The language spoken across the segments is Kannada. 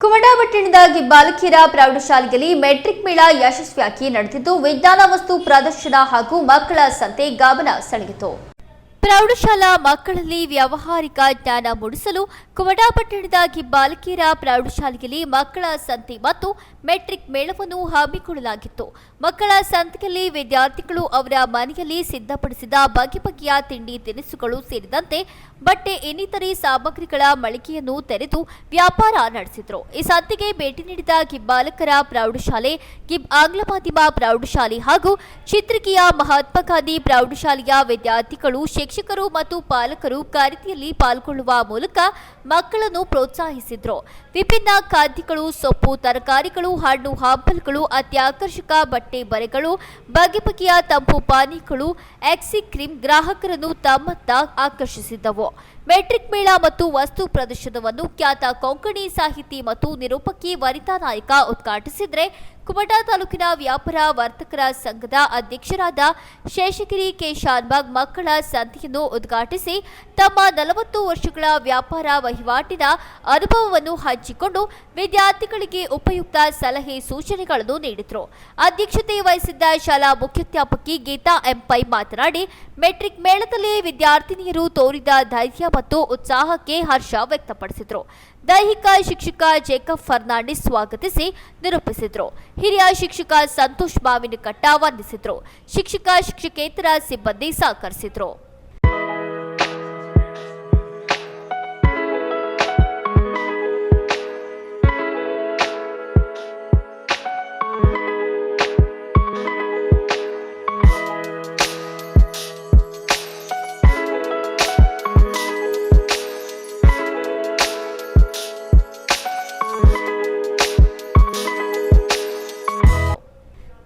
ಕುಮಟಾ ಪಟ್ಟಣದ ಬಾಲಕಿಯರ ಪ್ರೌಢಶಾಲೆಯಲ್ಲಿ ಮೆಟ್ರಿಕ್ ಮೇಳ ಯಶಸ್ವಿಯಾಗಿ ನಡೆದಿದ್ದು, ವಿಜ್ಞಾನ ವಸ್ತು ಪ್ರದರ್ಶನ ಹಾಗೂ ಮಕ್ಕಳ ಸಂತೆ ಗಮನ ಸೆಳೆಯಿತು ಪ್ರೌಢಶಾಲಾ ಮಕ್ಕಳಲ್ಲಿ ವ್ಯಾವಹಾರಿಕ ಜ್ಞಾನ ಮೂಡಿಸಲು ಕುಮಟಾಪಟ್ಟಣದ ಬಾಲಕಿಯರ ಪ್ರೌಢಶಾಲೆಯಲ್ಲಿ ಮಕ್ಕಳ ಸಂತೆ ಮತ್ತು ಮೆಟ್ರಿಕ್ ಮೇಳವನ್ನು ಹಮ್ಮಿಕೊಳ್ಳಲಾಗಿತ್ತು. ಮಕ್ಕಳ ಸಂತೆಯಲ್ಲಿ ವಿದ್ಯಾರ್ಥಿಗಳು ಅವರ ಮನೆಯಲ್ಲಿ ಸಿದ್ಧಪಡಿಸಿದ ಬಗೆ ಬಗೆಯ ತಿಂಡಿ ತಿನಿಸುಗಳು ಸೇರಿದಂತೆ ಬಟ್ಟೆ ಇನ್ನಿತರೆ ಸಾಮಗ್ರಿಗಳ ಮಳಿಗೆಯನ್ನು ತೆರೆದು ವ್ಯಾಪಾರ ನಡೆಸಿದರು. ಈ ಸಂತೆಗೆ ಭೇಟಿ ನೀಡಿದ ಗಿಬ್ಬಾಲಕರ ಪ್ರೌಢಶಾಲೆ, ಗಿಬ್ ಆಂಗ್ಲ ಮಾಧ್ಯಮ ಪ್ರೌಢಶಾಲೆ ಹಾಗೂ ಚಿತ್ರಕಿಯ ಮಹಾತ್ಮ ಗಾಂಧಿ ಪ್ರೌಢಶಾಲೆಯ ವಿದ್ಯಾರ್ಥಿಗಳು ಶಿಕ್ಷಕರು ಮತ್ತು ಪಾಲಕರು ಖರೀದಿಯಲ್ಲಿ ಪಾಲ್ಗೊಳ್ಳುವ ಮೂಲಕ ಮಕ್ಕಳನ್ನು ಪ್ರೋತ್ಸಾಹಿಸಿದ್ರು. ವಿಭಿನ್ನ ಖಾದ್ಯಗಳು, ಸೊಪ್ಪು, ತರಕಾರಿಗಳು, ಹಣ್ಣು, ಹಂಪಲ್ಗಳು ಆಕರ್ಷಕ ಬಟ್ಟೆ ಬರೆಗಳು, ಬಗೆ ಬಗೆಯ ತಂಪು ಪಾನೀಯಗಳು, ಎಕ್ಸಿ ಕ್ರೀಮ್ ಗ್ರಾಹಕರನ್ನು ತಮ್ಮತ್ತ ಆಕರ್ಷಿಸಿದ್ದವು ಮೆಟ್ರಿಕ್ ಮೇಳ ಮತ್ತು ವಸ್ತು ಪ್ರದರ್ಶನವನ್ನು ಖ್ಯಾತ ಕೊಂಕಣಿ ಸಾಹಿತಿ ಮತ್ತು ನಿರೂಪಕಿ ವನಿತಾ ನಾಯಕ ಉದ್ಘಾಟಿಸಿದರೆ ಕುಮಟಾ ತಾಲೂಕಿನ ವ್ಯಾಪಾರ ವರ್ತಕರ ಸಂಘದ ಅಧ್ಯಕ್ಷರಾದ ಶೇಷಗಿರಿ ಕೆ ಶಾನ್ಬಾಗ್ ಮಕ್ಕಳ ಸಂತೆಯನ್ನು ಉದ್ಘಾಟಿಸಿ ತಮ್ಮ ನಲವತ್ತು ವರ್ಷಗಳ ವ್ಯಾಪಾರ ವಹಿವಾಟಿನ ಅನುಭವವನ್ನು ಹಂಚಿಕೊಂಡು ವಿದ್ಯಾರ್ಥಿಗಳಿಗೆ ಉಪಯುಕ್ತ ಸಲಹೆ ಸೂಚನೆಗಳನ್ನು ನೀಡಿದರು. ಅಧ್ಯಕ್ಷತೆ ವಹಿಸಿದ್ದ ಶಾಲಾ ಮುಖ್ಯಾಧ್ಯಾಪಕಿ ಗೀತಾ ಎಂ ಪೈ ಮಾತನಾಡಿ, ಮೆಟ್ರಿಕ್ ಮೇಳದಲ್ಲಿ ವಿದ್ಯಾರ್ಥಿನಿಯರು ತೋರಿದ ಧೈರ್ಯ ಮತ್ತು ಉತ್ಸಾಹಕ್ಕೆ ಹರ್ಷ ವ್ಯಕ್ತಪಡಿಸಿದರು. ದೈಹಿಕ ಶಿಕ್ಷಕ ಜೇಕಬ್ ಫರ್ನಾಂಡಿಸ್ ಸ್ವಾಗತಿಸಿ ನಿರೂಪಿಸಿದರು. ಹಿರಿಯ ಶಿಕ್ಷಕ ಸಂತೋಷ್ ಮಾವಿನಕಟ್ಟ ವಂದಿಸಿದರು. ಶಿಕ್ಷಕ ಶಿಕ್ಷಕೇತರ ಸಿಬ್ಬಂದಿ ಸಹಕರಿಸಿದರು.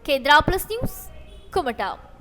Kedralplus News, Kumatown.